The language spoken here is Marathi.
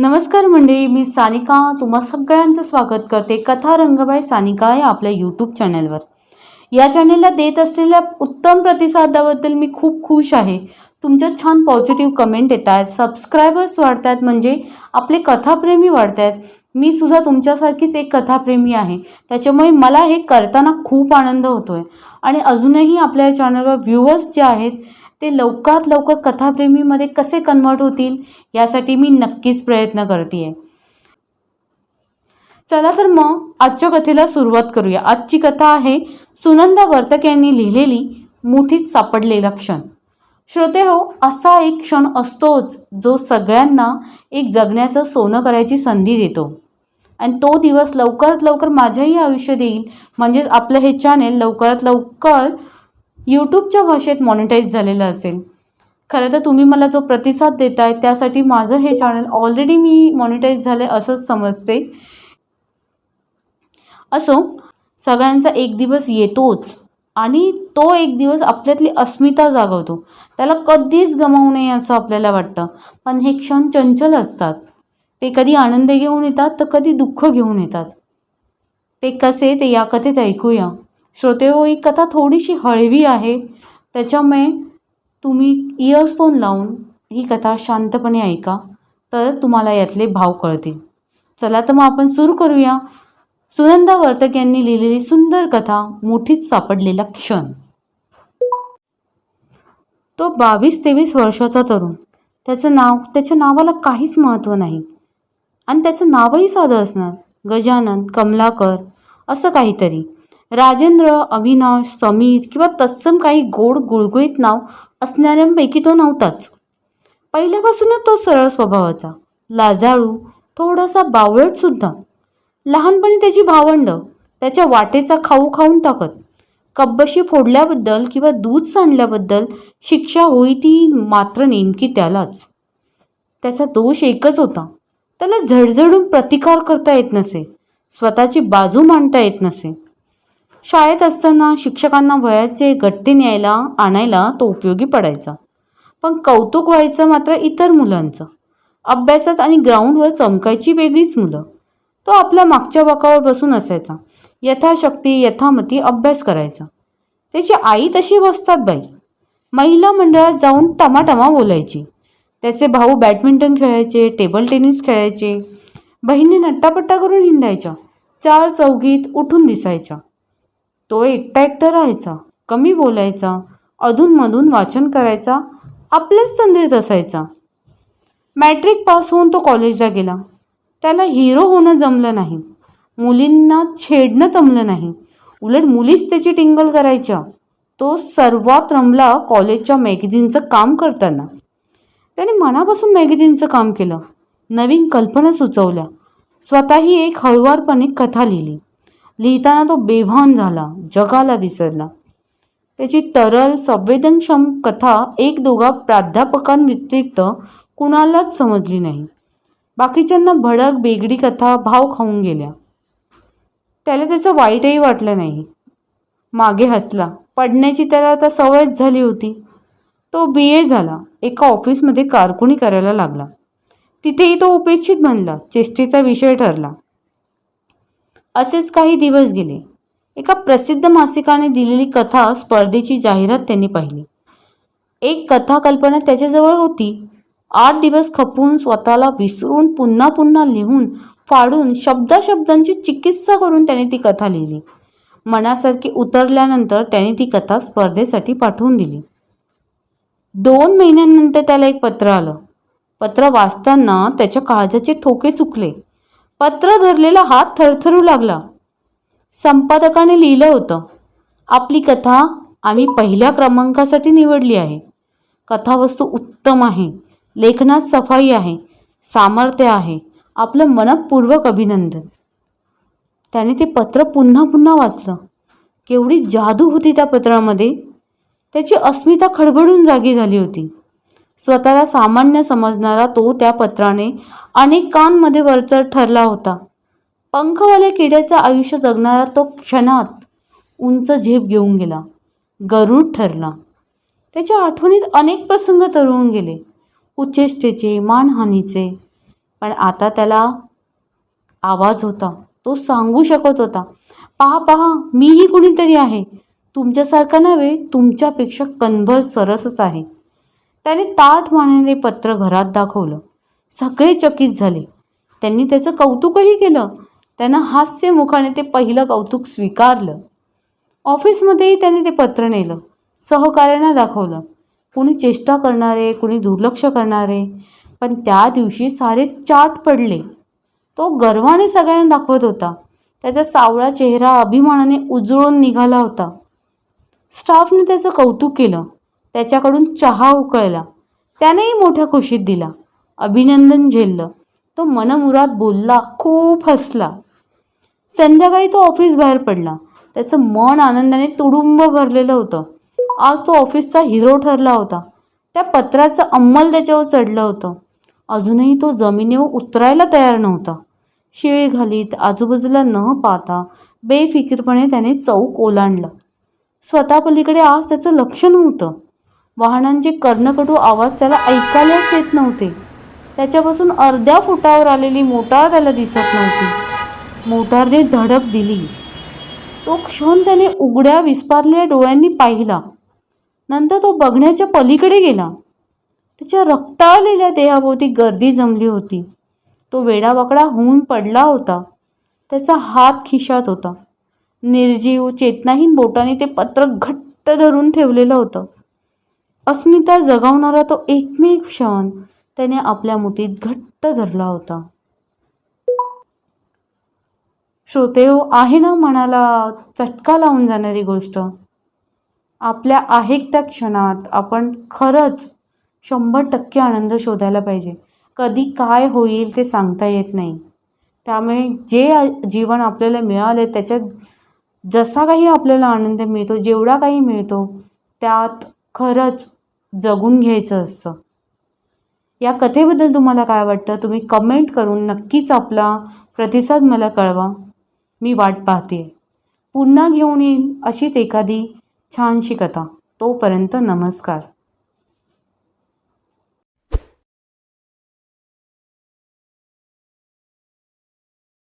नमस्कार मंडळी मी सानिका. तुम्हा सगळ्यांचं स्वागत करते कथा रंगबाई सानिका या आपल्या यूट्यूब चॅनलवर या चॅनलला देत असलेल्या उत्तम प्रतिसादाबद्दल मी खूप खुश आहे. तुमच्या छान पॉझिटिव्ह कमेंट येत आहेत सबस्क्रायबर्स वाढत आहेत म्हणजे आपले कथाप्रेमी वाढत आहेत मी सुद्धा तुमच्यासारखीच एक कथाप्रेमी आहे. त्याच्यामुळे मला हे करताना खूप आनंद होतो आहे आणि अजूनही आपल्या चॅनलवर व्ह्युअर्स जे आहेत ते लवकरात लवकर कथाप्रेमीमध्ये कसे कन्वर्ट होतील यासाठी मी नक्कीच प्रयत्न करते आहे चला तर मग आजच्या कथेला सुरुवात करूया. आजची कथा आहे सुनंदा वर्तक यांनी लिहिलेली मुठीत सापडलेला क्षण. श्रोते हो असा एक क्षण असतोच जो सगळ्यांना एक जगण्याचं सोनं करायची संधी देतो. आणि तो दिवस लवकरात लवकर माझ्याही आयुष्यात येईल. म्हणजेच आपलं हे चॅनेल लवकरात लवकर यूट्यूबच्या भाषेत मॉनिटाईज झालेलं असेल. खरं तर तुम्ही मला जो प्रतिसाद देताय त्यासाठी माझं हे चॅनल ऑलरेडी मी मॉनिटाईज झाले असंच समजते. असो सगळ्यांचा एक दिवस येतोच आणि तो एक दिवस आपल्यातली अस्मिता जागवतो. त्याला कधीच गमावू नये असं आपल्याला वाटतं. पण हे क्षण चंचल असतात. ते कधी आनंद घेऊन येतात तर कधी दुःख घेऊन येतात. ते कसे ते या कथेत ऐकूया. श्रोतेहो ही कथा थोडीशी हळवी आहे. त्याच्यामुळे तुम्ही इयरफोन लावून ही कथा शांतपणे ऐका तर तुम्हाला यातले भाव कळतील. चला तर मग आपण सुरू करूया. सुनंदा वर्तक यांनी लिहिलेली सुंदर कथा मोठीच सापडलेला क्षण. तो बावीस तेवीस वर्षाचा तरुण. त्याचं नाव त्याच्या नावाला काहीच महत्त्व नाही. आणि त्याचं नावही साधं असणार. गजानन कमलाकर असं काहीतरी. राजेंद्र अविनाश समीर किंवा तत्सम काही गोड गुळगुळीत नाव असणाऱ्यांपैकी तो नव्हताच. पहिल्यापासूनच तो सरळ स्वभावाचा लाजाळू थोडासा बावळटसुद्धा लहानपणी त्याची भावंड त्याच्या वाटेचा खाऊ खाऊन टाकत कब्बशी फोडल्याबद्दल किंवा दूध सांडल्याबद्दल शिक्षा होई ती मात्र नेमकी त्यालाच. त्याचा दोष एकच होता त्याला झडझडून प्रतिकार करता येत नसे स्वतःची बाजू मांडता येत नसे. शाळेत असताना शिक्षकांना वयाचे गट्टे न्यायला आणायला तो उपयोगी पडायचा. पण कौतुक व्हायचं मात्र इतर मुलांचं. अभ्यासात आणि ग्राउंडवर चमकायची वेगळीच मुलं. तो आपल्या मागच्या बाकावर बसून असायचा. यथाशक्ती यथामती अभ्यास करायचा. त्याची आई तशी बसतात बाई. महिला मंडळात जाऊन टमाटमा बोलायची. त्याचे भाऊ बॅडमिंटन खेळायचे टेबल टेनिस खेळायचे. बहिणी नट्टापट्टा करून हिंडायच्या. चार चौघीत उठून दिसायच्या. तो एकटा एकटा राहायचा कमी बोलायचा अधूनमधून वाचन करायचा आपल्याच संधीत असायचा. मॅट्रिक पास होऊन तो कॉलेजला गेला. त्याला हिरो होणं जमलं नाही. मुलींना छेडणं जमलं नाही. उलट मुलीच त्याची टिंगल करायच्या. तो सर्वात रमला कॉलेजच्या मॅगझिनचं काम करताना. त्याने मनापासून मॅगझिनचं काम केलं. नवीन कल्पना सुचवल्या. स्वतःही एक हळुवारपणे कथा लिहिली. लिहिताना तो बेभान झाला जगाला विसरला. त्याची तरल संवेदनक्षम कथा एक दोघा प्राध्यापकांव्यतिरिक्त कुणालाच समजली नाही. बाकीच्यांना भडक बेगडी कथा भाव खाऊन गेल्या. त्याला त्याचं वाईटही वाटलं नाही. मागे हसला. पडण्याची त्याला आता सवयच झाली होती. तो बी ए झाला. एका ऑफिसमध्ये कारकुनी करायला लागला. तिथेही तो उपेक्षित बनला. चेष्टेचा विषय ठरला. असेच काही दिवस गेले. एका प्रसिद्ध मासिकाने दिलेली कथा स्पर्धेची जाहिरात त्यांनी पाहिली. एक कथा कल्पना त्याच्याजवळ होती. आठ दिवस खपून स्वतःला विसरून पुन्हा पुन्हा लिहून फाडून शब्दाशब्दांची चिकित्सा करून त्याने ती कथा लिहिली. मनासारखी उतरल्यानंतर त्याने ती कथा स्पर्धेसाठी पाठवून दिली. दोन महिन्यानंतर त्याला एक पत्र आलं. पत्र वाचताना त्याच्या काळजाचे ठोके चुकले. पत्र धरलेला हात थरथरू लागला. संपादकाने लिहिलं होतं आपली कथा आम्ही पहिल्या क्रमांकासाठी निवडली आहे. कथावस्तू उत्तम आहे लेखनात सफाई आहे सामर्थ्य आहे आपलं मनपूर्वक अभिनंदन. त्याने ते पत्र पुन्हा पुन्हा वाचलं. केवढी जादू होती त्या पत्रामध्ये. त्याची अस्मिता खडबडून जागी झाली होती. स्वतःला सामान्य समजणारा तो त्या पत्राने अनेकांमध्ये वरचढ ठरला होता. पंखवाल्या किड्याचं आयुष्य जगणारा तो क्षणात उंच झेप घेऊन गेला. गरुड ठरला. त्याच्या आठवणीत अनेक प्रसंग तरुण गेले. उच्चेष्टेचे मानहानीचे. पण आता त्याला आवाज होता. तो सांगू शकत होता पहा पहा मीही कुणीतरी आहे. तुमच्यासारखा नव्हे तुमच्यापेक्षा कणभर सरसच आहे. त्याने ताठ मानेने पत्र घरात दाखवलं. सगळे चकित झाले. त्यांनी त्याचं कौतुकही केलं. त्यानं हास्य मुखाने ते पहिलं कौतुक स्वीकारलं. ऑफिसमध्येही त्याने ते पत्र नेलं. सहकार्यांना दाखवलं. कुणी चेष्टा करणारे कुणी दुर्लक्ष करणारे. पण त्या दिवशी सारे चाट पडले. तो गर्वाने सगळ्यांना दाखवत होता. त्याचा सावळा चेहरा अभिमानाने उजळून निघाला होता. स्टाफने त्याचं कौतुक केलं. त्याच्याकडून चहा उकळला. त्यानेही मोठ्या खुशीत दिला. अभिनंदन झेललं. तो मनमुरात बोलला खूप हसला. संध्याकाळी तो ऑफिस बाहेर पडला. त्याचं मन आनंदाने तुडुंब भरलेलं होतं. आज तो ऑफिसचा हिरो ठरला होता. त्या पत्राचं अंमल त्याच्यावर चढलं होतं. अजूनही तो जमिनीवर उतरायला तयार नव्हता. शेळ घालीत आजूबाजूला न पाहता बेफिकीरपणे त्याने चौक ओलांडला. स्वतःपलीकडे आज त्याचं लक्ष नव्हतं. वाहनांचे कर्णकटू आवाज त्याला ऐकायलाच येत नव्हते. त्याच्यापासून अर्ध्या फुटावर आलेली मोटार त्याला दिसत नव्हती. मोटारने धडक दिली. तो क्षण त्याने उघड्या विस्पारलेल्या डोळ्यांनी पाहिला. नंतर तो बघण्याच्या पलीकडे गेला. त्याच्या रक्ताळलेल्या देहाभोवती गर्दी जमली होती. तो वेडावाकडा होऊन पडला होता. त्याचा हात खिशात होता. निर्जीव चेतनाहीन बोटाने ते पत्र घट्ट धरून ठेवलेलं होतं. अस्मिता जगवणारा तो एकमेव क्षण त्याने आपल्या मुठीत घट्ट धरला होता. श्रोतेहो आहे ना मनाला चटका लावून जाणारी गोष्ट. आपल्या आहे त्या क्षणात आपण खरंच शंभर टक्के आनंद शोधायला पाहिजे. कधी काय होईल ते सांगता येत नाही. त्यामुळे जे जीवन आपल्याला मिळाले त्याच्यात जसा काही आपल्याला आनंद मिळतो जेवढा काही मिळतो त्यात खरंच जगून घ्यायचं असतं. या कथेबद्दल तुम्हाला काय वाटतं? तुम्ही कमेंट करून नक्कीच आपला प्रतिसाद मला कळवा. मी वाट पाहते पुन्हा घेऊन येईन अशीच एखादी छानशी कथा. तोपर्यंत नमस्कार.